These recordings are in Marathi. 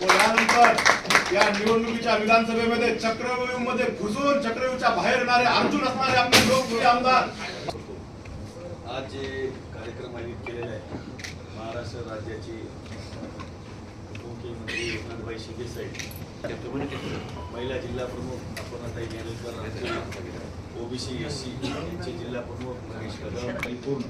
व यानंतर या निवडणुकीच्या विधानसभेमध्ये चक्रव्यूहमध्ये घुसून चक्रव्यूहच्या बाहेर येणारे अर्जुन असणारे आपले लोकप्रिय आमदार. आज जे कार्यक्रम आयोजित केलेला आहे महाराष्ट्र राज्याचे उपमुख्यमंत्री एकनाथभाई शिंदे साहेब महिला जिल्हा प्रमुख अपर्णाताई नेरुलकर आमचे ओबीसी एस सी यांचे जिल्हा प्रमुख महेश कदम. परिपूर्ण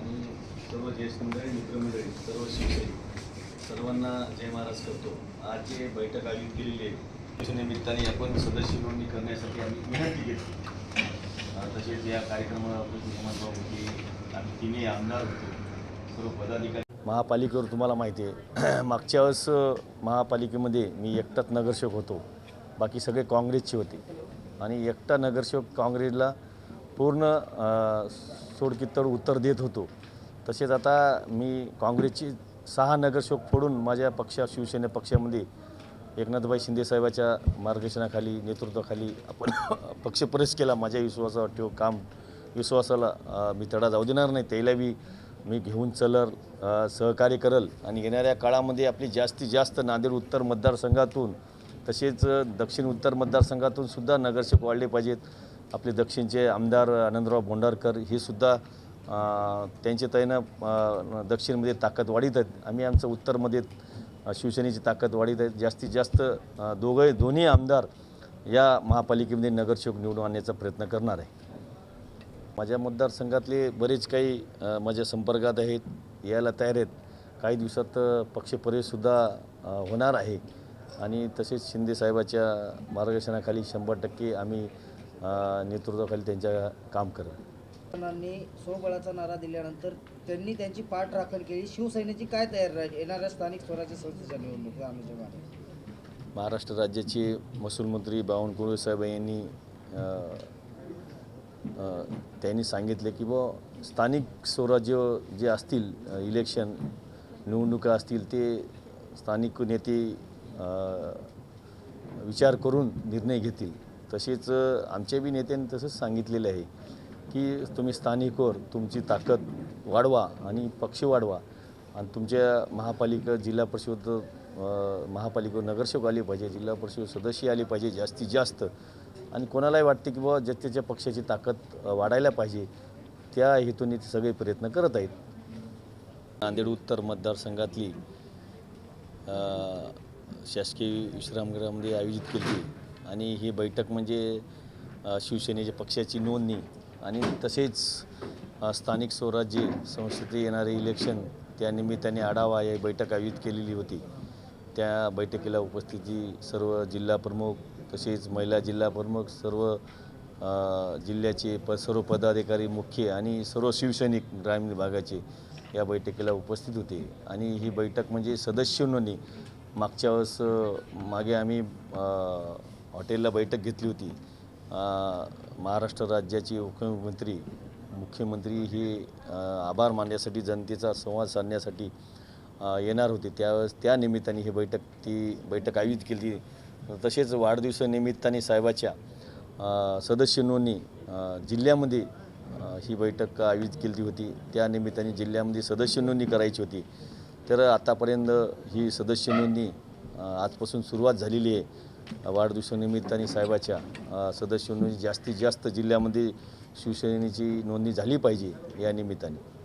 आणि सर्व ज्येष्ठ मंडळी मित्रमंडळी सर्व शिवसैनिक सर्वांना जय महाराज करतो. आज जे बैठक आयोजित केलेली आहे त्याच्या निमित्ताने आपण सदस्य नोंदणी करण्यासाठी आम्ही विनंती केली तसेच या कार्यक्रमाला महत्त्व होती आम्ही तिन्ही आमदार होतो. सर्व पदाधिकारी महापालिकेवर तुम्हाला माहिती आहे मागच्या वेळेस महापालिकेमध्ये मी एकटाच नगरसेवक होतो. बाकी सगळे काँग्रेसचे होते. आणि एकटा नगरसेवक काँग्रेसला पूर्ण सोडकित्तड उत्तर देत होतो. तसेच आता मी काँग्रेसची सहा नगरसेवक फोडून माझ्या पक्षा शिवसेना पक्षामध्ये एकनाथभाई शिंदेसाहेबाच्या मार्गदर्शनाखाली नेतृत्वाखाली आपण पक्ष पक्षप्रवेश केला. माझ्या विश्वासावर ठेव काम विश्वासाला मी तडा जाऊ देणार नाही. त्याला बी मी घेऊन चलर सहकार्य करल. आणि येणाऱ्या काळामध्ये आपली जास्तीत जास्त नांदेड उत्तर मतदारसंघातून तसेच दक्षिण उत्तर मतदारसंघातून सुद्धा नगरसेवक वाढले पाहिजेत. आपले दक्षिणचे आमदार आनंदराव भोंडारकर हे सुद्धा त्यांचे तैनं दक्षिणमध्ये ताकद वाढीत आहेत. आम्ही आमचं उत्तरमध्ये शिवसेनेची ताकद वाढीत आहेत जास्तीत जास्त अ, दोघे दोन्ही आमदार या महापालिकेमध्ये नगरसेवक निवडून आणण्याचा प्रयत्न करणार आहे. माझ्या मतदारसंघातले बरेच काही माझ्या संपर्कात आहेत यायला तयार आहेत. काही दिवसात पक्षप्रवेशसुद्धा होणार आहे. आणि तसेच शिंदेसाहेबाच्या मार्गदर्शनाखाली शंभर टक्के आम्ही नेतृत्वाखाली त्यांच्या काम करू जवानांनी स्वबळाचा नारा दिल्यानंतर त्यांनी त्यांची पाठराखण केली. शिवसेनेची काय तयारी येणाऱ्या स्थानिक स्वराज्य संस्थेच्या निवडणुकीच्या अनुषंगाने महाराष्ट्र राज्याचे महसूल मंत्री बावनकुळे साहेब यांनी त्यांनी सांगितले की बुवा स्थानिक स्वराज्य जे असतील इलेक्शन निवडणुका असतील ते स्थानिक नेते विचार करून निर्णय घेतील. तसेच आमच्या बी नेत्यांनी तसंच सांगितलेलं आहे. की तुम्ही स्थानिकवर तुमची ताकद वाढवा आणि पक्ष वाढवा. आणि तुमच्या महापालिका जिल्हा परिषद महापालिका नगरसेवक आले पाहिजे जिल्हा परिषद सदस्य आले पाहिजे जास्तीत जास्त. आणि कोणालाही वाटते की बाबा ज्याच्या पक्षाची ताकद वाढायला पाहिजे त्या हेतूने ते सगळे प्रयत्न करत आहेत. नांदेड उत्तर मतदारसंघातली शासकीय विश्रामगृहामध्ये आयोजित केली. आणि ही बैठक म्हणजे शिवसेनेच्या पक्षाची नोंदणी. आणि तसेच स्थानिक स्वराज्य संस्थेत येणारे इलेक्शन त्या निमित्ताने आढावा या बैठक आयोजित केलेली होती. त्या बैठकीला उपस्थिती सर्व जिल्हा प्रमुख तसेच महिला जिल्हा प्रमुख सर्व जिल्ह्याचे प सर्व पदाधिकारी मुख्य आणि सर्व शिवसैनिक ग्रामीण भागाचे या बैठकीला उपस्थित होते. आणि ही बैठक म्हणजे सदस्य नोंदणी मागच्या वेळेस मागे आम्ही हॉटेलला बैठक घेतली होती. महाराष्ट्र राज्याचे उपमुख्यमंत्री मुख्यमंत्री हे आभार मानण्यासाठी जनतेचा संवाद साधण्यासाठी येणार होते. त्यावेळेस त्या निमित्ताने ही बैठक ती बैठक आयोजित केली तसेच वाढदिवसानिमित्ताने साहेबाच्या सदस्य नोंदणी जिल्ह्यामध्ये ही बैठक आयोजित केली होती. त्या निमित्ताने जिल्ह्यामध्ये सदस्य नोंदणी करायची होती. तर आतापर्यंत ही सदस्य नोंदणी आजपासून सुरुवात झालेली आहे. वाढदिवसानिमित्ताने साहेबाच्या सदस्य जास्तीत जास्त जिल्ह्यामध्ये शिवसेनेची नोंदणी झाली पाहिजे या निमित्ताने.